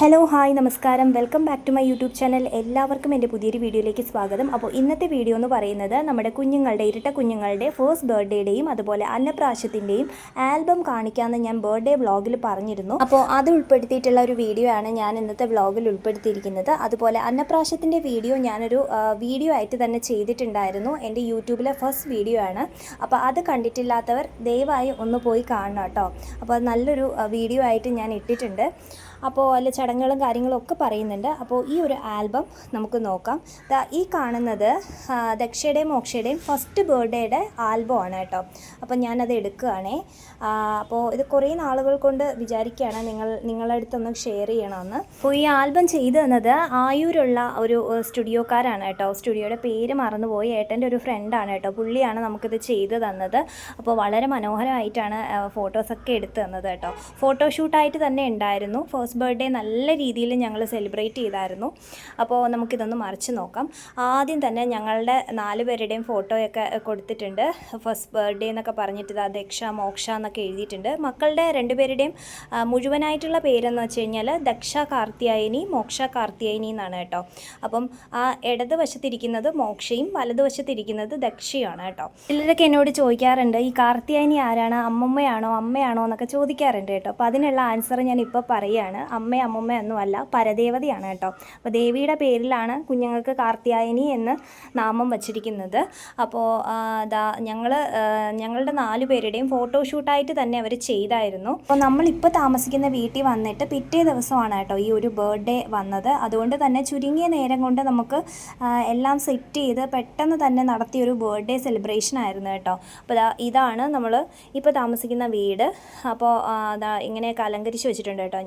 Hello hi നമസ്കാരം. Welcome back to my YouTube channel എല്ലാവർക്കും എന്റെ പുതിയൊരു വീഡിയോയിലേക്ക് സ്വാഗതം. അപ്പോൾ ഇന്നത്തെ വീഡിയോ എന്ന് പറയുന്നത് നമ്മുടെ കുഞ്ഞുങ്ങളുടെ ഇരട്ട കുഞ്ഞുങ്ങളുടെ ഫസ്റ്റ് ബർത്ത്ഡേയുടെയും അതുപോലെ അന്നപ്രാശത്തിന്റെയും ആൽബം കാണിക്കാമെന്ന് ഞാൻ ബർത്ത്ഡേ വ്ളോഗിൽ പറഞ്ഞിരുന്നു. അപ്പോൾ അത് ഉൾപ്പെടുത്തിയിട്ടുള്ള ഒരു വീഡിയോ ആണ് ഞാൻ ഇന്നത്തെ വ്ളോഗിൽ ഉൾപ്പെടുത്തിയിരിക്കുന്നത്. അതുപോലെ അന്നപ്രാശത്തിന്റെ വീഡിയോ ഞാനൊരു വീഡിയോ ആയിട്ട് തന്നെ ചെയ്തിട്ടുണ്ടായിരുന്നു. എന്റെ യൂട്യൂബിലെ ഫസ്റ്റ് വീഡിയോ ആണ്. അപ്പോൾ അത് കണ്ടിട്ടില്ലാത്തവർ ദയവായി ഒന്ന് പോയി കാണണം കേട്ടോ. അപ്പോൾ നല്ലൊരു വീഡിയോ ആയിട്ട് ഞാൻ ഇട്ടിട്ടുണ്ട്. അപ്പോൾ അതിൽ ചടങ്ങുകളും കാര്യങ്ങളും ഒക്കെ പറയുന്നുണ്ട്. അപ്പോൾ ഈ ഒരു ആൽബം നമുക്ക് നോക്കാം. ഈ കാണുന്നത് ദക്ഷയുടെയും മോക്ഷയുടെയും ഫസ്റ്റ് ബർത്ത്ഡേയുടെ ആൽബമാണ് കേട്ടോ. അപ്പോൾ ഞാനത് എടുക്കുകയാണേ. അപ്പോൾ ഇത് കുറേ നാളുകൾ കൊണ്ട് വിചാരിക്കുകയാണ് നിങ്ങൾ നിങ്ങളുടെ അടുത്തൊന്ന് ഷെയർ ചെയ്യണമെന്ന്. അപ്പോൾ ഈ ആൽബം ചെയ്തു തന്നത് ആയൂരുള്ള ഒരു സ്റ്റുഡിയോക്കാരാണ് കേട്ടോ. സ്റ്റുഡിയോയുടെ പേര് മറന്നുപോയി. ഏട്ടന്റെ ഒരു ഫ്രണ്ടാണ് കേട്ടോ. പുള്ളിയാണ് നമുക്കിത് ചെയ്തു തന്നത്. അപ്പോൾ വളരെ മനോഹരമായിട്ടാണ് ഫോട്ടോസൊക്കെ എടുത്തു തന്നത് കേട്ടോ. ഫോട്ടോഷൂട്ടായിട്ട് തന്നെ ഉണ്ടായിരുന്നു. ബർത്ത്ഡേ നല്ല രീതിയിൽ ഞങ്ങൾ സെലിബ്രേറ്റ് ചെയ്തായിരുന്നു. അപ്പോൾ നമുക്കിതൊന്ന് മറിച്ച് നോക്കാം. ആദ്യം തന്നെ ഞങ്ങളുടെ നാല് പേരുടെയും ഫോട്ടോയൊക്കെ കൊടുത്തിട്ടുണ്ട്. ഫസ്റ്റ് ബർത്ത്ഡേ എന്നൊക്കെ പറഞ്ഞിട്ട് ഇതാ ദക്ഷ മോക്ഷ എന്നൊക്കെ എഴുതിയിട്ടുണ്ട്. മക്കളുടെ രണ്ടുപേരുടെയും മുഴുവനായിട്ടുള്ള പേരെന്ന് വെച്ച് കഴിഞ്ഞാൽ ദക്ഷ കാർത്തിയായനി മോക്ഷ കാർത്തിയായനി എന്നാണ് കേട്ടോ. അപ്പം ആ ഇടത് വശത്തിരിക്കുന്നത് മോക്ഷയും വലതുവശത്തിരിക്കുന്നത് ദക്ഷയാണ് കേട്ടോ. ചിലരൊക്കെ എന്നോട് ചോദിക്കാറുണ്ട് ഈ കാർത്തിയായനി ആരാണ്? അമ്മമ്മയാണോ? അമ്മയാണോ? എന്നൊക്കെ ചോദിക്കാറുണ്ട് കേട്ടോ. അപ്പോൾ അതിനുള്ള ആൻസർ ഞാൻ ഇപ്പോൾ പറയുകയാണ്. അമ്മ അമ്മമ്മ ഒന്നുമല്ല പരദേവതയാണ് കേട്ടോ. അപ്പോൾ ദേവിയുടെ പേരിലാണ് കുഞ്ഞുങ്ങൾക്ക് കാർത്തിയായനി എന്ന് നാമം വച്ചിരിക്കുന്നത്. അപ്പോൾ ദാ ഞങ്ങൾ ഞങ്ങളുടെ നാല് പേരുടെയും ഫോട്ടോഷൂട്ടായിട്ട് തന്നെ അവർ ചെയ്തായിരുന്നു. അപ്പോൾ നമ്മളിപ്പോൾ താമസിക്കുന്ന വീട്ടിൽ വന്നിട്ട് പിറ്റേ ദിവസമാണ് കേട്ടോ ഈ ഒരു ബർത്ത്ഡേ വന്നത്. അതുകൊണ്ട് തന്നെ ചുരുങ്ങിയ നേരം കൊണ്ട് നമുക്ക് എല്ലാം സെറ്റ് ചെയ്ത് പെട്ടെന്ന് തന്നെ നടത്തിയ ഒരു ബർത്ത്ഡേ സെലിബ്രേഷൻ ആയിരുന്നു കേട്ടോ. അപ്പോൾ ഇതാണ് നമ്മൾ ഇപ്പോൾ താമസിക്കുന്ന വീട്. അപ്പോൾ ഇങ്ങനെയൊക്കെ അലങ്കരിച്ച് വെച്ചിട്ടുണ്ട് കേട്ടോ.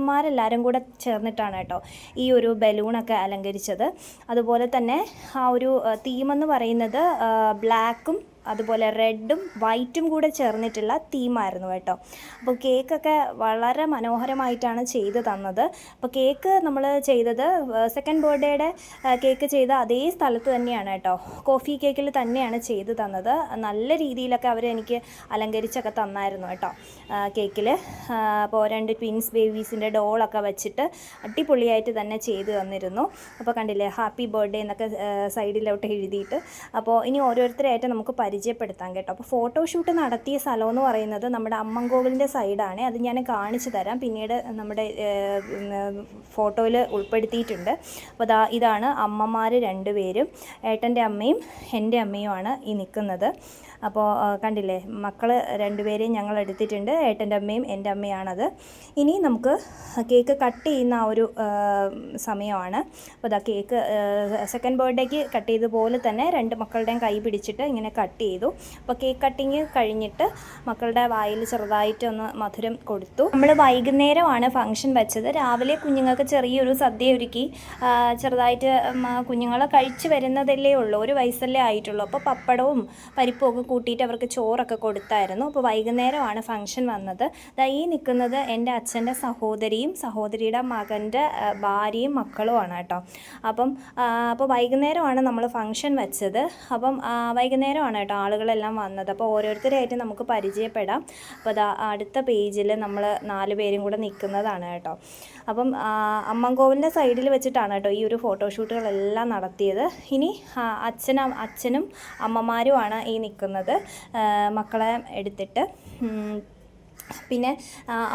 അനിയന്മാരെല്ലാവരും കൂടെ ചേർന്നിട്ടാണ് കേട്ടോ ഈ ഒരു ബലൂണൊക്കെ അലങ്കരിച്ചത്. അതുപോലെ തന്നെ ആ ഒരു തീമെന്ന് പറയുന്നത് ബ്ലാക്കും അതുപോലെ റെഡും വൈറ്റും കൂടെ ചേർന്നിട്ടുള്ള തീമായിരുന്നു കേട്ടോ. അപ്പോൾ കേക്കൊക്കെ വളരെ മനോഹരമായിട്ടാണ് ചെയ്ത് തന്നത്. അപ്പോൾ കേക്ക് നമ്മൾ ചെയ്തത് സെക്കൻഡ് ബർത്ത്ഡേയുടെ കേക്ക് ചെയ്ത അതേ സ്ഥലത്ത് തന്നെയാണ് കേട്ടോ. കോഫി കേക്കിൽ തന്നെയാണ് ചെയ്ത് തന്നത്. നല്ല രീതിയിലൊക്കെ അവർ എനിക്ക് അലങ്കരിച്ചൊക്കെ തന്നായിരുന്നു കേട്ടോ കേക്കിൽ. അപ്പോൾ രണ്ട് ട്വിൻസ് ബേബീസിന്റെ ഡോളൊക്കെ വെച്ചിട്ട് അടിപൊളിയായിട്ട് തന്നെ ചെയ്ത് തന്നിരുന്നു. അപ്പോൾ കണ്ടില്ലേ ഹാപ്പി ബർത്ത്ഡേ എന്നൊക്കെ സൈഡിലോട്ട് എഴുതിയിട്ട്. അപ്പോൾ ഇനി ഓരോരുത്തരായിട്ട് നമുക്ക് പരിചയപ്പെടുത്താം കേട്ടോ. അപ്പോൾ ഫോട്ടോഷൂട്ട് നടത്തിയ സ്ഥലം എന്ന് പറയുന്നത് നമ്മുടെ അമ്മൻകോവിലിന്റെ സൈഡാണ് അത് ഞാൻ കാണിച്ചു തരാം. പിന്നീട് നമ്മുടെ ഫോട്ടോയിൽ ഉൾപ്പെടുത്തിയിട്ടുണ്ട്. അപ്പോൾ ദാ ഇതാണ് അമ്മമാർ രണ്ടുപേരും. ഏട്ടന്റെ അമ്മയും എന്റെ അമ്മയുമാണ് ഈ നിൽക്കുന്നത് അപ്പോൾ കണ്ടില്ലേ മക്കൾ രണ്ടുപേരെയും ഞങ്ങൾ എടുത്തിട്ടുണ്ട്. ഏട്ടന്റെ അമ്മയും എന്റെ അമ്മയാണത്. ഇനി നമുക്ക് കേക്ക് കട്ട് ചെയ്യുന്ന ആ ഒരു സമയമാണ്. അപ്പോൾ ദാ കേക്ക് സെക്കൻഡ് ബർത്ത്ഡേക്ക് കട്ട് ചെയ്ത പോലെ തന്നെ രണ്ട് മക്കളുടെയും കൈ പിടിച്ചിട്ട് ഇങ്ങനെ കട്ട് ചെയ്തു. അപ്പോൾ കേക്ക് കട്ടിങ് കഴിഞ്ഞിട്ട് മക്കളുടെ വായിൽ ചെറുതായിട്ടൊന്ന് മധുരം കൊടുത്തു. നമ്മൾ വൈകുന്നേരമാണ് ഫംഗ്ഷൻ വെച്ചത്. രാവിലെ കുഞ്ഞുങ്ങൾക്ക് ചെറിയൊരു സദ്യ ഒരുക്കി. ചെറുതായിട്ട് കുഞ്ഞുങ്ങളെ കഴിച്ചു വരുന്നതല്ലേ ഉള്ളൂ. ഒരു വയസ്സല്ലേ ആയിട്ടുള്ളൂ. അപ്പോൾ പപ്പടവും പരിപ്പും ഒക്കെ കൂട്ടിയിട്ട് അവർക്ക് ചോറൊക്കെ കൊടുത്തായിരുന്നു. അപ്പോൾ വൈകുന്നേരമാണ് ഫംഗ്ഷൻ വന്നത്. ഈ നിൽക്കുന്നത് എന്റെ അച്ഛന്റെ സഹോദരിയും സഹോദരിയുടെ മകന്റെ ഭാര്യയും മക്കളുമാണ് കേട്ടോ. അപ്പം അപ്പോൾ വൈകുന്നേരമാണ് നമ്മൾ ഫംഗ്ഷൻ വെച്ചത്. അപ്പം വൈകുന്നേരമാണ് കേട്ടോ ആളുകളെല്ലാം വന്നത്. അപ്പോൾ ഓരോരുത്തരായിട്ട് നമുക്ക് പരിചയപ്പെടാം. അപ്പോൾ അതാ അടുത്ത പേജിൽ നമ്മൾ നാല് പേരും കൂടെ നിൽക്കുന്നതാണ് കേട്ടോ. അപ്പം അമ്മൻകോവിലിന്റെ സൈഡിൽ വെച്ചിട്ടാണ് കേട്ടോ ഈ ഒരു ഫോട്ടോഷൂട്ടുകളെല്ലാം നടത്തിയത്. ഇനി അച്ഛന അച്ഛനും അമ്മമാരുമാണ് ഈ നിൽക്കുന്നത് മക്കളെ എടുത്തിട്ട്. പിന്നെ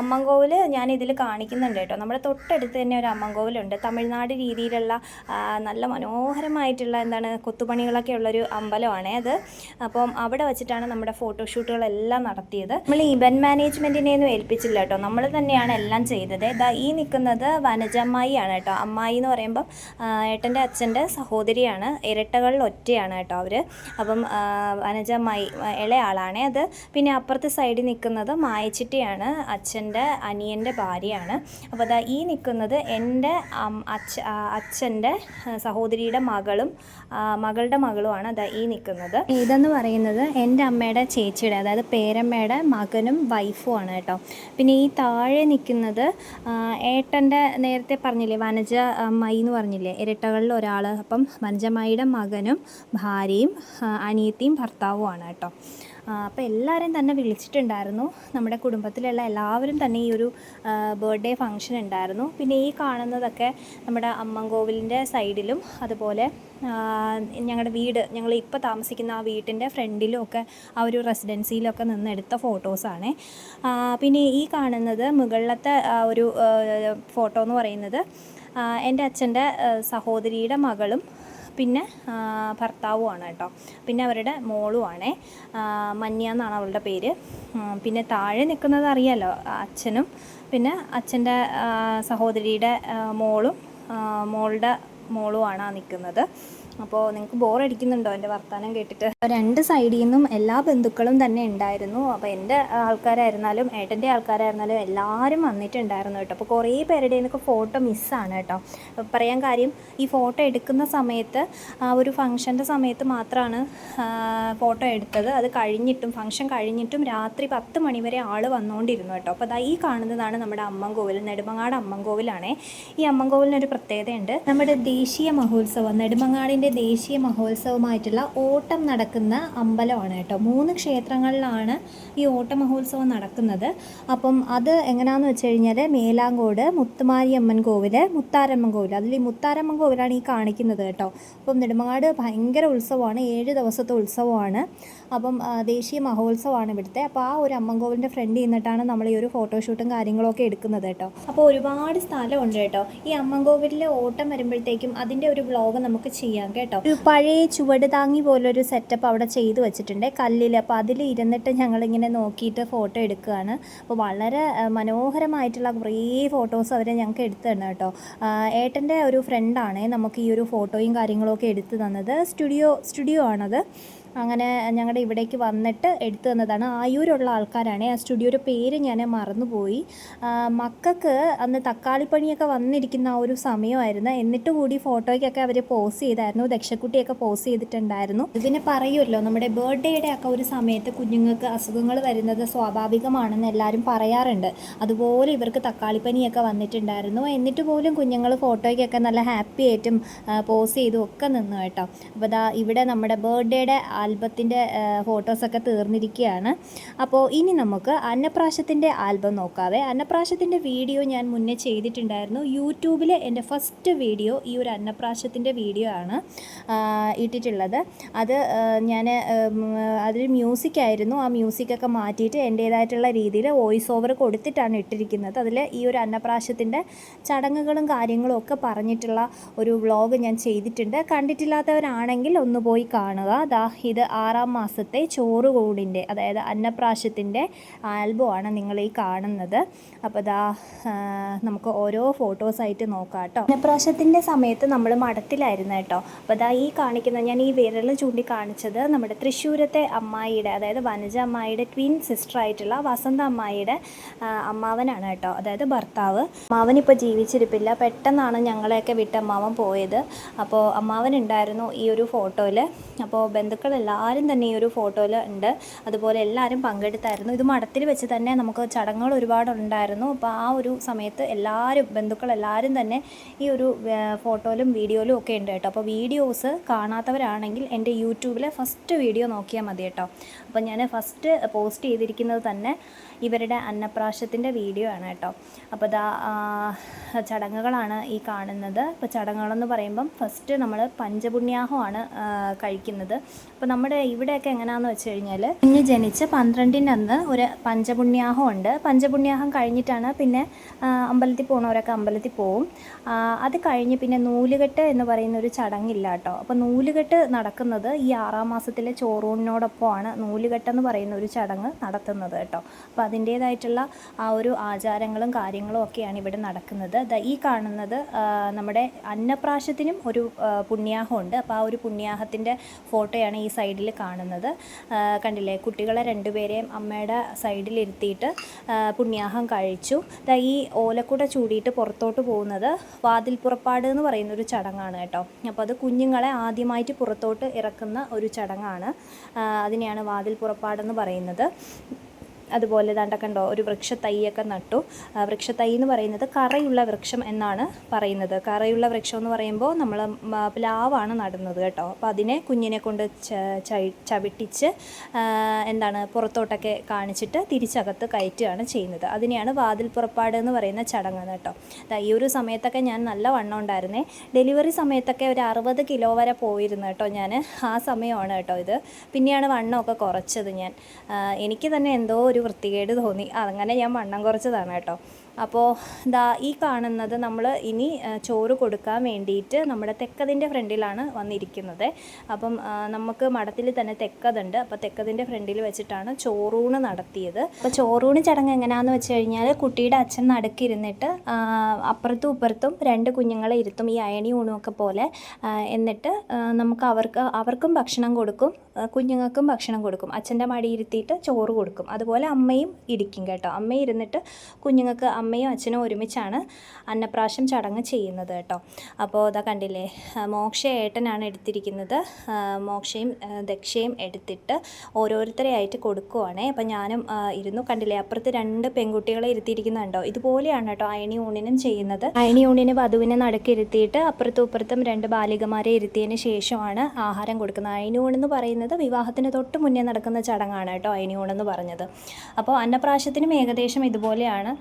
അമ്മങ്കോവിൽ ഞാൻ ഇതിൽ കാണിക്കുന്നുണ്ട് കേട്ടോ. നമ്മുടെ തൊട്ടടുത്ത് തന്നെ ഒരു അമ്മങ്കോവിലുണ്ട് തമിഴ്നാട് രീതിയിലുള്ള നല്ല മനോഹരമായിട്ടുള്ള എന്താണ് കൊത്തുപണികളൊക്കെ ഉള്ളൊരു അമ്പലമാണ് അത്. അപ്പം അവിടെ വെച്ചിട്ടാണ് നമ്മുടെ ഫോട്ടോഷൂട്ടുകളെല്ലാം നടത്തിയത്. നമ്മൾ ഇവന്റ് മാനേജ്മെന്റിനെയൊന്നും ഏൽപ്പിച്ചില്ല കേട്ടോ. നമ്മൾ തന്നെയാണ് എല്ലാം ചെയ്തത്. ഇതാ ഈ നിൽക്കുന്നത് വനജമ്മായി ആണ് കേട്ടോ. അമ്മായി എന്ന് പറയുമ്പം ഏട്ടന്റെ അച്ഛന്റെ സഹോദരിയാണ്. ഇരട്ടകളിൽ ഒറ്റയാണ് കേട്ടോ അവർ അപ്പം വനജമ്മായി ഇളയാളാണേ അത്. പിന്നെ അപ്പുറത്തെ സൈഡിൽ നിൽക്കുന്നത് മായച്ചിട്ടിയാണ് അച്ഛന്റെ അനിയന്റെ ഭാര്യയാണ്. അപ്പോൾ അതാ ഈ നിൽക്കുന്നത് എന്റെ അച്ഛ അച്ഛന്റെ സഹോദരിയുടെ മകളും മകളുടെ മകളുമാണ് അതാ ഈ നിൽക്കുന്നത്. ഇതെന്ന് പറയുന്നത് എന്റെ അമ്മയുടെ ചേച്ചിയുടെ അതായത് പേരമ്മയുടെ മകനും വൈഫും ആണ് കേട്ടോ. പിന്നെ ഈ താഴെ നിൽക്കുന്നത് ഏട്ടന്റെ നേരത്തെ പറഞ്ഞില്ലേ വനജ മൈ എന്ന് പറഞ്ഞില്ലേ ഇരട്ടകളിൽ ഒരാൾ അപ്പം വനജമായിയുടെ മകനും ഭാര്യയും അനിയത്തിയും ഭർത്താവുമാണ് കേട്ടോ. അപ്പോൾ എല്ലാവരെയും തന്നെ വിളിച്ചിട്ടുണ്ടായിരുന്നു. നമ്മുടെ കുടുംബത്തിലുള്ള എല്ലാവരും തന്നെ ഈ ഒരു ബർത്ത്ഡേ ഫംഗ്ഷൻ ഉണ്ടായിരുന്നു. പിന്നെ ഈ കാണുന്നതൊക്കെ നമ്മുടെ അമ്മൻകോവിലിന്റെ സൈഡിലും അതുപോലെ ഞങ്ങളുടെ വീട് ഞങ്ങൾ ഇപ്പോൾ താമസിക്കുന്ന ആ വീട്ടിന്റെ ഫ്രണ്ടിലും ഒക്കെ ആ ഒരു റെസിഡൻസിയിലൊക്കെ നിന്നെടുത്ത ഫോട്ടോസാണ് പിന്നെ ഈ കാണുന്നത് മുകളിലത്തെ ഒരു ഫോട്ടോ എന്ന് പറയുന്നത് എന്റെ അച്ഛന്റെ സഹോദരിയുടെ മകളും പിന്നെ ഭർത്താവുമാണ് കേട്ടോ. പിന്നെ അവരുടെ മോളുമാണേ. മഞ്ഞ എന്നാണ് അവളുടെ പേര്. പിന്നെ താഴെ നിൽക്കുന്നത് അറിയാലോ അച്ഛനും. പിന്നെ അച്ഛന്റെ സഹോദരിയുടെ മോളും മോളുടെ മോളുമാണ് നിൽക്കുന്നത്. അപ്പോൾ നിങ്ങൾക്ക് ബോറടിക്കുന്നുണ്ടോ എന്റെ വർത്തമാനം കേട്ടിട്ട്? രണ്ട് സൈഡിൽ നിന്നും എല്ലാ ബന്ധുക്കളും തന്നെ ഉണ്ടായിരുന്നു. അപ്പോൾ എന്റെ ആൾക്കാരായിരുന്നാലും ഏട്ടന്റെ ആൾക്കാരായിരുന്നാലും എല്ലാവരും വന്നിട്ടുണ്ടായിരുന്നു കേട്ടോ. അപ്പോൾ കുറേ പേരുടെ നിന്നൊക്കെ ഫോട്ടോ മിസ്സാണ് കേട്ടോ. പറയാൻ കാര്യം ഈ ഫോട്ടോ എടുക്കുന്ന സമയത്ത് ഒരു ഫംഗ്ഷന്റെ സമയത്ത് മാത്രമാണ് ഫോട്ടോ എടുത്തത്. അത് കഴിഞ്ഞിട്ടും ഫംഗ്ഷൻ കഴിഞ്ഞിട്ടും രാത്രി പത്ത് മണിവരെ ആൾ വന്നുകൊണ്ടിരുന്നു കേട്ടോ. അപ്പോൾ അതാ ഈ കാണുന്നതാണ് നമ്മുടെ അമ്മൻകോവിൽ നെടുമങ്ങാട് അമ്മൻകോവിലാണേ ഈ അമ്മൻകോവിലിനൊരു പ്രത്യേകതയുണ്ട്. നമ്മുടെ ദേശീയ മഹോത്സവം നെടുമങ്ങാടിന്റെ ദേശീയ മഹോത്സവമായിട്ടുള്ള ഓട്ടം നടക്കുന്ന അമ്പലമാണ് കേട്ടോ. മൂന്ന് ക്ഷേത്രങ്ങളിലാണ് ഈ ഓട്ട മഹോത്സവം നടക്കുന്നത്. അപ്പം അത് എങ്ങനെയാണെന്ന് വെച്ച് കഴിഞ്ഞാൽ മേലാങ്കോട് മുത്തുമാരിയമ്മൻ കോവിൽ മുത്താരമ്മൻ കോവിൽ അതിൽ ഈ മുത്താരമ്മൻ കോവിലാണ് ഈ കാണിക്കുന്നത് കേട്ടോ. അപ്പം നെടുമങ്ങാട് ഭയങ്കര ഉത്സവമാണ്. ഏഴ് ദിവസത്തെ ഉത്സവമാണ്. അപ്പം ദേശീയ മഹോത്സവമാണ് ഇവിടുത്തെ. അപ്പോൾ ആ ഒരു അമ്മൻ അമ്മൻകോവിലിന്റെ ഫ്രണ്ട് നിന്നിട്ടാണ് നമ്മൾ ഈ ഒരു ഫോട്ടോഷൂട്ടും കാര്യങ്ങളൊക്കെ എടുക്കുന്നത് കേട്ടോ. അപ്പോൾ ഒരുപാട് സ്ഥലമുണ്ട് കേട്ടോ. ഈ അമ്മൻ കോവിലിലെ ഓട്ടം വരുമ്പോഴത്തേക്കും അതിന്റെ ഒരു ബ്ലോഗ് നമുക്ക് ചെയ്യാം. കേട്ടോ. ഒരു പഴയ ചുവട് താങ്ങി പോലൊരു സെറ്റപ്പ് അവിടെ ചെയ്തു വെച്ചിട്ടുണ്ട്. കല്ലിൽ അപ്പോൾ അതിൽ ഇരുന്നിട്ട് ഞങ്ങളിങ്ങനെ നോക്കിയിട്ട് ഫോട്ടോ എടുക്കുകയാണ്. അപ്പോൾ വളരെ മനോഹരമായിട്ടുള്ള കുറേ ഫോട്ടോസ് അവർ ഞങ്ങൾക്ക് എടുത്തു തന്നെ കേട്ടോ. ഏട്ടന്റെ ഒരു ഫ്രണ്ടാണ് നമുക്ക് ഈ ഒരു ഫോട്ടോയും കാര്യങ്ങളൊക്കെ എടുത്തു തന്നത്. സ്റ്റുഡിയോ സ്റ്റുഡിയോ ആണത്. അങ്ങനെ ഞങ്ങളുടെ ഇവിടേക്ക് വന്നിട്ട് എടുത്തു തന്നതാണ്. ആയൂരുള്ള ആൾക്കാരാണ്. ആ സ്റ്റുഡിയോയുടെ പേര് ഞാൻ മറന്നുപോയി. മക്കൾക്ക് അന്ന് തക്കാളിപ്പണിയൊക്കെ വന്നിരിക്കുന്ന ആ ഒരു സമയമായിരുന്നു. എന്നിട്ട് കൂടി ഫോട്ടോയ്ക്കൊക്കെ അവർ പോസ് ചെയ്തായിരുന്നു. ദക്ഷക്കുട്ടിയൊക്കെ പോസ് ചെയ്തിട്ടുണ്ടായിരുന്നു. ഇതിനെ പറയുമല്ലോ നമ്മുടെ ബർത്ത്ഡേയുടെ ഒക്കെ ഒരു സമയത്ത് കുഞ്ഞുങ്ങൾക്ക് അസുഖങ്ങൾ വരുന്നത് സ്വാഭാവികമാണെന്ന് എല്ലാവരും പറയാറുണ്ട്. അതുപോലെ ഇവർക്ക് തക്കാളിപ്പനിയൊക്കെ വന്നിട്ടുണ്ടായിരുന്നു. എന്നിട്ട് പോലും കുഞ്ഞുങ്ങൾ ഫോട്ടോയ്ക്കൊക്കെ നല്ല ഹാപ്പി ആയിട്ടും പോസ് ചെയ്തും ഒക്കെ നിന്നു കേട്ടോ. അപ്പോൾ ദാ ഇവിടെ നമ്മുടെ ബർത്ത്ഡേയുടെ ആൽബത്തിന്റെ ഫോട്ടോസൊക്കെ തീർന്നിരിക്കുകയാണ് അപ്പോൾ ഇനി നമുക്ക് അന്നപ്രാശത്തിന്റെ ആൽബം നോക്കാവേ. അന്നപ്രാശത്തിന്റെ വീഡിയോ ഞാൻ മുന്നേ ചെയ്തിട്ടുണ്ടായിരുന്നു. യൂട്യൂബിൽ എന്റെ ഫസ്റ്റ് വീഡിയോ ഈ ഒരു അന്നപ്രാശത്തിന്റെ വീഡിയോ ആണ് ഇട്ടിട്ടുള്ളത്. അത് ഞാൻ അതൊരു മ്യൂസിക് ആയിരുന്നു. ആ മ്യൂസിക്കൊക്കെ മാറ്റിയിട്ട് എന്റേതായിട്ടുള്ള രീതിയിൽ വോയിസ് ഓവർ കൊടുത്തിട്ടാണ് ഇട്ടിരിക്കുന്നത്. അതിൽ ഈ ഒരു അന്നപ്രാശത്തിന്റെ ചടങ്ങുകളും കാര്യങ്ങളും ഒക്കെ പറഞ്ഞിട്ടുള്ള ഒരു വ്ളോഗ് ഞാൻ ചെയ്തിട്ടുണ്ട്. കണ്ടിട്ടില്ലാത്തവരാണെങ്കിൽ ഒന്ന് പോയി കാണുക. ദാ ഇത് ആറാം മാസത്തെ ചോറുകൂടിന്റെ അതായത് അന്നപ്രാശത്തിന്റെ ആൽബമാണ് നിങ്ങൾ ഈ കാണുന്നത്. അപ്പോൾ ദാ നമുക്ക് ഓരോ ഫോട്ടോസായിട്ട് നോക്കാം കേട്ടോ. അന്നപ്രാശത്തിന്റെ സമയത്ത് നമ്മൾ മഠത്തിലായിരുന്നു കേട്ടോ. അപ്പോൾ ദാ ഈ കാണിക്കുന്ന ഞാൻ ഈ വിരൽ ചൂണ്ടിക്കാണിച്ചത് നമ്മുടെ തൃശ്ശൂരത്തെ അമ്മായിയുടെ അതായത് വനജ അമ്മായിയുടെ ട്വിൻ സിസ്റ്റർ ആയിട്ടുള്ള വസന്ത അമ്മായിയുടെ അമ്മാവനാണ് കേട്ടോ. അതായത് ഭർത്താവ്. അമ്മാവൻ ഇപ്പോൾ ജീവിച്ചിരിപ്പില്ല. പെട്ടെന്നാണ് ഞങ്ങളെയൊക്കെ വിട്ട് അമ്മാവൻ പോയത്. അപ്പോൾ അമ്മാവൻ ഉണ്ടായിരുന്നു ഈ ഒരു ഫോട്ടോയിൽ. അപ്പോൾ ബന്ധുക്കൾ എല്ലാവരും തന്നെ ഈ ഒരു ഫോട്ടോയിൽ ഉണ്ട്. അതുപോലെ എല്ലാവരും പങ്കെടുത്തായിരുന്നു. ഇത് മഠത്തിൽ വെച്ച് തന്നെ നമുക്ക് ചടങ്ങുകൾ ഒരുപാട് ഉണ്ടായിരുന്നു. അപ്പോൾ ആ ഒരു സമയത്ത് എല്ലാവരും ബന്ധുക്കൾ എല്ലാവരും തന്നെ ഈ ഒരു ഫോട്ടോയിലും വീഡിയോയിലും ഒക്കെ ഉണ്ട് കേട്ടോ. അപ്പോൾ വീഡിയോസ് കാണാത്തവരാണെങ്കിൽ എന്റെ യൂട്യൂബിലെ ഫസ്റ്റ് വീഡിയോ നോക്കിയാൽ മതി കേട്ടോ. അപ്പോൾ ഞാൻ ഫസ്റ്റ് പോസ്റ്റ് ചെയ്തിരിക്കുന്നത് തന്നെ ഇവരുടെ അന്നപ്രാശത്തിന്റെ വീഡിയോ ആണ് കേട്ടോ. അപ്പോൾ ഇതാ ചടങ്ങുകളാണ് ഈ കാണുന്നത്. ഇപ്പോൾ ചടങ്ങുകളെന്ന് പറയുമ്പം ഫസ്റ്റ് നമ്മൾ പഞ്ചപുണ്യാഹമാണ് കഴിക്കുന്നത്. അപ്പോൾ നമ്മുടെ ഇവിടെയൊക്കെ എങ്ങനെയാണെന്ന് വെച്ച് കഴിഞ്ഞാൽ കുഞ്ഞ് ജനിച്ച് പന്ത്രണ്ടിന്റെ അന്ന് ഒരു പഞ്ചപുണ്യാഹം ഉണ്ട്. പഞ്ചപുണ്യാഹം കഴിഞ്ഞിട്ടാണ് പിന്നെ അമ്പലത്തിൽ പോകുന്നവരൊക്കെ അമ്പലത്തിൽ പോവും. അത് കഴിഞ്ഞ് പിന്നെ നൂലുകെട്ട് എന്ന് പറയുന്ന ഒരു ചടങ്ങില്ല കേട്ടോ. അപ്പോൾ നൂലുകെട്ട് നടക്കുന്നത് ഈ ആറാം മാസത്തിലെ ചോറൂണിനോടൊപ്പമാണ് നൂലുകെട്ടെന്ന് പറയുന്ന ഒരു ചടങ്ങ് നടത്തുന്നത് കേട്ടോ. അപ്പോൾ അതിന്റേതായിട്ടുള്ള ആ ഒരു ആചാരങ്ങളും കാര്യങ്ങളും ഒക്കെയാണ് ഇവിടെ നടക്കുന്നത്. ഈ കാണുന്നത് നമ്മുടെ അന്നപ്രാശത്തിനും ഒരു പുണ്യാഹമുണ്ട് അപ്പോൾ ആ ഒരു പുണ്യാഹത്തിന്റെ ഫോട്ടോയാണ് ഈ സൈഡിൽ കാണുന്നത്. കണ്ടില്ലേ? കുട്ടികളെ രണ്ടുപേരെയും അമ്മയുടെ സൈഡിലിരുത്തിയിട്ട് പുണ്യാഹം കഴിച്ചു. ഈ ഓലക്കുട ചൂടിയിട്ട് പുറത്തോട്ട് പോകുന്നത് വാതിൽ പുറപ്പാട് എന്ന് പറയുന്ന ഒരു ചടങ്ങാണ് കേട്ടോ. അപ്പോൾ അത് കുഞ്ഞുങ്ങളെ ആദ്യമായിട്ട് പുറത്തോട്ട് ഇറക്കുന്ന ഒരു ചടങ്ങാണ്. അതിനെയാണ് വാതിൽ പുറപ്പാടെന്ന് പറയുന്നത്. അതുപോലെ ദാണ്ട കണ്ടോ ഒരു വൃക്ഷത്തൈയൊക്കെ നട്ടു. വൃക്ഷത്തൈ എന്ന് പറയുന്നത് കറയുള്ള വൃക്ഷം എന്നാണ് പറയുന്നത്. കറയുള്ള വൃക്ഷം എന്ന് പറയുമ്പോൾ നമ്മൾ പ്ലാവാണ് നടുന്നത് കേട്ടോ. അപ്പോൾ അതിനെ കുഞ്ഞിനെ കൊണ്ട് ചവിട്ടിച്ച് എന്താണ് പുറത്തോട്ടൊക്കെ കാണിച്ചിട്ട് തിരിച്ചകത്ത് കയറ്റുകയാണ് ചെയ്യുന്നത്. അതിനെയാണ് വാതിൽ പുറപ്പാട് എന്ന് പറയുന്ന ചടങ്ങ് കേട്ടോ. ഈ ഒരു സമയത്തൊക്കെ ഞാൻ നല്ല വണ്ണം ഉണ്ടായിരുന്നേ. ഡെലിവറി സമയത്തൊക്കെ ഒരു അറുപത് കിലോ വരെ പോയിരുന്നു കേട്ടോ ഞാൻ ആ സമയമാണ് കേട്ടോ ഇത്. പിന്നെയാണ് വണ്ണമൊക്കെ കുറച്ചത് ഞാൻ. എനിക്ക് തന്നെ എന്തോ ഒരു വൃത്തികേട് തോന്നി. അങ്ങനെ ഞാൻ വണ്ണം കുറച്ചതാണ് കേട്ടോ. അപ്പോൾ ദാ ഈ കാണുന്നത് നമ്മൾ ഇനി ചോറ് കൊടുക്കാൻ വേണ്ടിയിട്ട് നമ്മുടെ തെക്കതിന്റെ ഫ്രണ്ടിലാണ് വന്നിരിക്കുന്നത്. അപ്പം നമുക്ക് മഠത്തിൽ തന്നെ തെക്കതുണ്ട്. അപ്പോൾ തെക്കതിന്റെ ഫ്രണ്ടിൽ വെച്ചിട്ടാണ് ചോറൂണ് നടത്തിയത്. അപ്പോൾ ചോറൂണ് ചടങ്ങ് എങ്ങനെയാണെന്ന് വെച്ച് കഴിഞ്ഞാൽ കുട്ടിയുടെ അച്ഛൻ നടുക്കിരുന്നിട്ട് അപ്പുറത്തും ഇപ്പുറത്തും രണ്ട് കുഞ്ഞുങ്ങളെ ഇരുത്തും ഈ അയണി ഊണുമൊക്കെ പോലെ എന്നിട്ട് നമുക്ക് അവർക്ക് അവർക്കും ഭക്ഷണം കൊടുക്കും കുഞ്ഞുങ്ങൾക്കും ഭക്ഷണം കൊടുക്കും. അച്ഛന്റെ മടിയിരുത്തിയിട്ട് ചോറ് കൊടുക്കും. അതുപോലെ അമ്മയും ഇരിക്കും കേട്ടോ. അമ്മയിരുന്നിട്ട് കുഞ്ഞുങ്ങൾക്ക് അമ്മയും അച്ഛനും ഒരുമിച്ചാണ് അന്നപ്രാശം ചടങ്ങ് ചെയ്യുന്നത് കേട്ടോ. അപ്പോൾ അതാ കണ്ടില്ലേ മോക്ഷ ഏട്ടനാണ് എടുത്തിരിക്കുന്നത്. മോക്ഷയും ദക്ഷയും എടുത്തിട്ട് ഓരോരുത്തരെ ആയിട്ട് കൊടുക്കുവാണേ. അപ്പോൾ ഞാനും ഇരുന്നു കണ്ടില്ലേ അപ്പുറത്ത് രണ്ട് പെൺകുട്ടികളെ ഇരുത്തിയിരിക്കുന്നുണ്ടോ. ഇതുപോലെയാണ് കേട്ടോ അയണി ഊണിനും ചെയ്യുന്നത്. അയണി ഊണിന് വധുവിനെ നടക്കിരുത്തിയിട്ട് അപ്പുറത്തും ഇപ്പുറത്തും രണ്ട് ബാലികമാരെ ഇരുത്തിയതിന് ശേഷമാണ് ആഹാരം കൊടുക്കുന്നത്. അയണി ഊണെന്ന് പറയുന്നത് വിവാഹത്തിന് തൊട്ട് മുന്നേ നടക്കുന്ന ചടങ്ങാണ് കേട്ടോ അയണി ഊണെന്ന് പറഞ്ഞത്. അപ്പോൾ അന്നപ്രാശത്തിനും ഏകദേശം ഇതുപോലെയാണ്.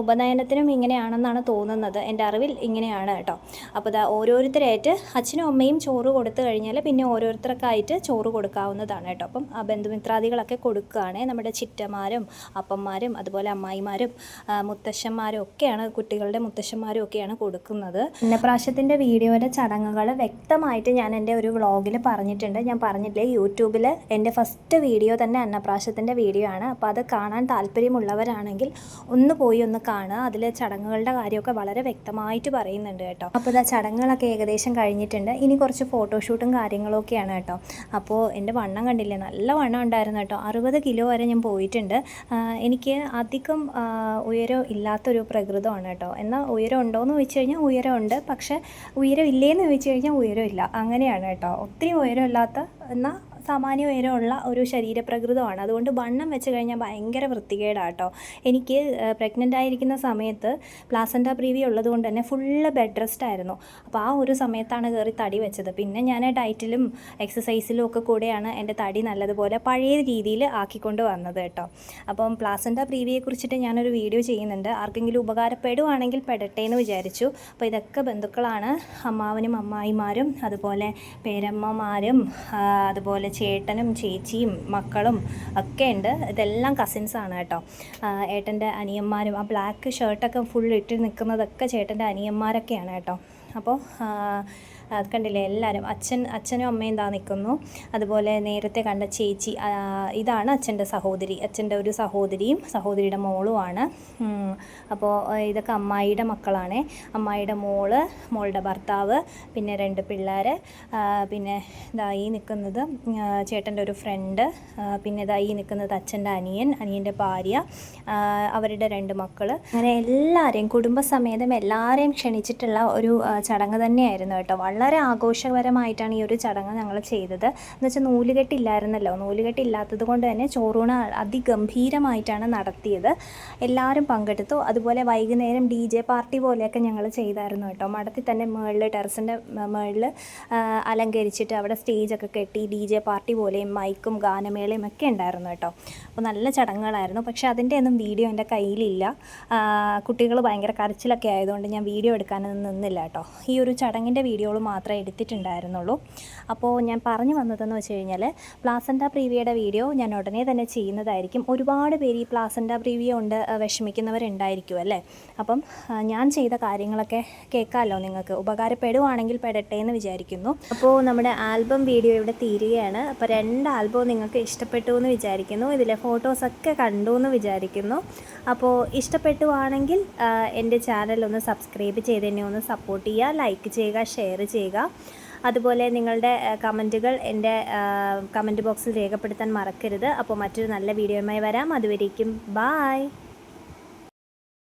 ഉപനയനത്തിനും ഇങ്ങനെയാണെന്നാണ് തോന്നുന്നത്. എന്റെ അറിവിൽ ഇങ്ങനെയാണ് കേട്ടോ. അപ്പോൾ ഇതാ ഓരോരുത്തരായിട്ട് അച്ഛനും അമ്മയും ചോറ് കൊടുത്തു കഴിഞ്ഞാൽ പിന്നെ ഓരോരുത്തർക്കായിട്ട് ചോറ് കൊടുക്കാവുന്നതാണ് കേട്ടോ. അപ്പം ആ ബന്ധുമിത്രാദികളൊക്കെ കൊടുക്കുകയാണ്. നമ്മുടെ ചിറ്റമാരും അപ്പന്മാരും അതുപോലെ അമ്മായിമാരും മുത്തശ്ശന്മാരും ഒക്കെയാണ് കുട്ടികളുടെ മുത്തശ്ശന്മാരും ഒക്കെയാണ് കൊടുക്കുന്നത്. അന്നപ്രാശത്തിന്റെ വീഡിയോയുടെ ചടങ്ങുകൾ വ്യക്തമായിട്ട് ഞാൻ എന്റെ ഒരു വ്ളോഗിൽ പറഞ്ഞിട്ടുണ്ട്. ഞാൻ പറഞ്ഞില്ലേ യൂട്യൂബിൽ എന്റെ ഫസ്റ്റ് വീഡിയോ തന്നെ അന്നപ്രാശത്തിന്റെ വീഡിയോ ആണ്. അപ്പോൾ അത് കാണാൻ താല്പര്യമുള്ളവരാണെങ്കിൽ ഒന്ന് പോയി ഒന്ന് കാണുക. അതിൽ ചടങ്ങുകളുടെ കാര്യമൊക്കെ വളരെ വ്യക്തമായിട്ട് പറയുന്നുണ്ട് കേട്ടോ. അപ്പോൾ ഇതാ ചടങ്ങുകളൊക്കെ ഏകദേശം കഴിഞ്ഞിട്ടുണ്ട്. ഇനി കുറച്ച് ഫോട്ടോഷൂട്ടും കാര്യങ്ങളൊക്കെയാണ് കേട്ടോ. അപ്പോൾ എന്റെ വണ്ണം കണ്ടില്ലേ? നല്ല വണ്ണം ഉണ്ടായിരുന്നു കേട്ടോ. അറുപത് കിലോ വരെ ഞാൻ പോയിട്ടുണ്ട്. എനിക്ക് അധികം ഉയരം ഇല്ലാത്തൊരു പ്രകൃതമാണ് കേട്ടോ. എന്നാൽ ഉയരം ഉണ്ടോയെന്ന് ചോദിച്ചു കഴിഞ്ഞാൽ ഉയരമുണ്ട്. പക്ഷേ ഉയരം ഇല്ലേന്ന് ചോദിച്ചു കഴിഞ്ഞാൽ ഉയരമില്ല. അങ്ങനെയാണ് കേട്ടോ. ഒത്തിരി ഉയരമില്ലാത്ത എന്നാൽ സാമാന്യ ഉയരമുള്ള ഒരു ശരീരപ്രകൃതമാണ്. അതുകൊണ്ട് വണ്ണം വെച്ച് കഴിഞ്ഞാൽ ഭയങ്കര വൃത്തികേടാട്ടോ. എനിക്ക് പ്രഗ്നന്റ് ആയിരിക്കുന്ന സമയത്ത് പ്ലാസന്റ പ്രീവി ഉള്ളത് കൊണ്ട് തന്നെ ഫുള്ള് ബെഡ് റെസ്റ്റ് ആയിരുന്നു. അപ്പോൾ ആ ഒരു സമയത്താണ് കയറി തടി വെച്ചത്. പിന്നെ ഞാൻ ഡയറ്റിലും എക്സസൈസിലും ഒക്കെ കൂടെയാണ് എന്റെ തടി നല്ലതുപോലെ പഴയ രീതിയിൽ ആക്കിക്കൊണ്ട് വന്നത് കേട്ടോ. അപ്പം പ്ലാസന്റ പ്രീവിയെ കുറിച്ചിട്ട് ഞാനൊരു വീഡിയോ ചെയ്യുന്നുണ്ട്. ആർക്കെങ്കിലും ഉപകാരപ്പെടുവാണെങ്കിൽ പെടട്ടെ എന്ന് വിചാരിച്ചു. അപ്പോൾ ഇതൊക്കെ ബന്ധുക്കളാണ്. അമ്മാവനും അമ്മായിമാരും അതുപോലെ പേരമ്മമാരും ആ, അതുപോലെ ചേട്ടനും ചേച്ചിയും മക്കളും ഒക്കെ ഉണ്ട്. ഇതെല്ലാം കസിൻസാണ് കേട്ടോ. ഏട്ടന്റെ അനിയന്മാരും ആ ബ്ലാക്ക് ഷർട്ടൊക്കെ ഫുൾ ഇട്ട് നിൽക്കുന്നതൊക്കെ ചേട്ടന്റെ അനിയന്മാരൊക്കെയാണ് കേട്ടോ. അപ്പോൾ അത് കണ്ടില്ലേ? എല്ലാവരും അച്ഛൻ അച്ഛനും അമ്മയും ഇതാ നിൽക്കുന്നു അതുപോലെ നേരത്തെ കണ്ട ചേച്ചി ഇതാണ് അച്ഛന്റെ സഹോദരി. അച്ഛന്റെ ഒരു സഹോദരിയും സഹോദരിയുടെ മോളുമാണ്. അപ്പോൾ ഇതൊക്കെ അമ്മായിയുടെ മക്കളാണ്. അമ്മായിയുടെ മോൾ മോളുടെ ഭർത്താവ് പിന്നെ രണ്ട് പിള്ളേർ പിന്നെ ഇതാ ഈ നിൽക്കുന്നത് ചേട്ടന്റെ ഒരു ഫ്രണ്ട് പിന്നെ ഇതാ ഈ നിൽക്കുന്നത് അച്ഛന്റെ അനിയൻ അനിയന്റെ ഭാര്യ അവരുടെ രണ്ട് മക്കൾ അങ്ങനെ എല്ലാവരെയും കുടുംബസമേതം എല്ലാവരെയും ക്ഷണിച്ചിട്ടുള്ള ഒരു ചടങ്ങ് തന്നെയായിരുന്നു കേട്ടോ. വളരെ ആഘോഷപരമായിട്ടാണ് ഈ ഒരു ചടങ്ങ് ഞങ്ങൾ ചെയ്തത്. എന്ന് വെച്ചാൽ നൂലുകെട്ടില്ലായിരുന്നല്ലോ. നൂലുകെട്ടില്ലാത്തത് കൊണ്ട് തന്നെ ചോറൂണ് അതിഗംഭീരമായിട്ടാണ് നടത്തിയത്. എല്ലാവരും പങ്കെടുത്തു. അതുപോലെ വൈകുന്നേരം ഡി ജെ പാർട്ടി പോലെയൊക്കെ ഞങ്ങൾ ചെയ്തായിരുന്നു കേട്ടോ. മഠത്തിൽ തന്നെ മുകളിൽ ടെറസിന്റെ മുകളിൽ അലങ്കരിച്ചിട്ട് അവിടെ സ്റ്റേജൊക്കെ കെട്ടി ഡി ജെ പാർട്ടി പോലെയും മൈക്കും ഗാനമേളയും ഒക്കെ ഉണ്ടായിരുന്നു കേട്ടോ. അപ്പോൾ നല്ല ചടങ്ങുകളായിരുന്നു. പക്ഷെ അതിന്റെ ഒന്നും വീഡിയോ എന്റെ കയ്യിലില്ല. കുട്ടികൾ ഭയങ്കര കരച്ചിലൊക്കെ ആയതുകൊണ്ട് ഞാൻ വീഡിയോ എടുക്കാനൊന്നും നിന്നില്ല കേട്ടോ. ഈ ഒരു ചടങ്ങിന്റെ വീഡിയോകൾ മാത്രമേ എടുത്തിട്ടുണ്ടായിരുന്നുള്ളൂ. അപ്പോൾ ഞാൻ പറഞ്ഞു വന്നതെന്ന് വെച്ച് കഴിഞ്ഞാൽ പ്ലാസൻഡ പ്രീവിയുടെ വീഡിയോ ഞാൻ ഉടനെ തന്നെ ചെയ്യുന്നതായിരിക്കും. ഒരുപാട് പേര് ഈ പ്ലാസൻഡ പ്രീവിയ ഉണ്ട് വിഷമിക്കുന്നവരുണ്ടായിരിക്കും അല്ലേ? അപ്പം ഞാൻ ചെയ്ത കാര്യങ്ങളൊക്കെ കേൾക്കാമല്ലോ നിങ്ങൾക്ക്. ഉപകാരപ്പെടുവാണെങ്കിൽ പെടട്ടെ എന്ന് വിചാരിക്കുന്നു. അപ്പോൾ നമ്മുടെ ആൽബം വീഡിയോ ഇവിടെ തീരുകയാണ്. അപ്പോൾ രണ്ട് ആൽബവും നിങ്ങൾക്ക് ഇഷ്ടപ്പെട്ടു എന്ന് വിചാരിക്കുന്നു. ഇതിലെ ഫോട്ടോസൊക്കെ കണ്ടു എന്ന് വിചാരിക്കുന്നു. അപ്പോൾ ഇഷ്ടപ്പെട്ടുവാണെങ്കിൽ എന്റെ ചാനൽ ഒന്ന് സബ്സ്ക്രൈബ് ചെയ്ത് എന്നെ ഒന്ന് സപ്പോർട്ട് ചെയ്യുക ലൈക്ക് ചെയ്യുക ഷെയർ ചെയ്യുക. അതുപോലെ നിങ്ങളുടെ കമന്റുകൾ എന്റെ കമന്റ് ബോക്സിൽ രേഖപ്പെടുത്താൻ മറക്കരുത്. അപ്പോൾ മറ്റൊരു നല്ല വീഡിയോയുമായി വരാം. അതുവരേക്കും ബായ്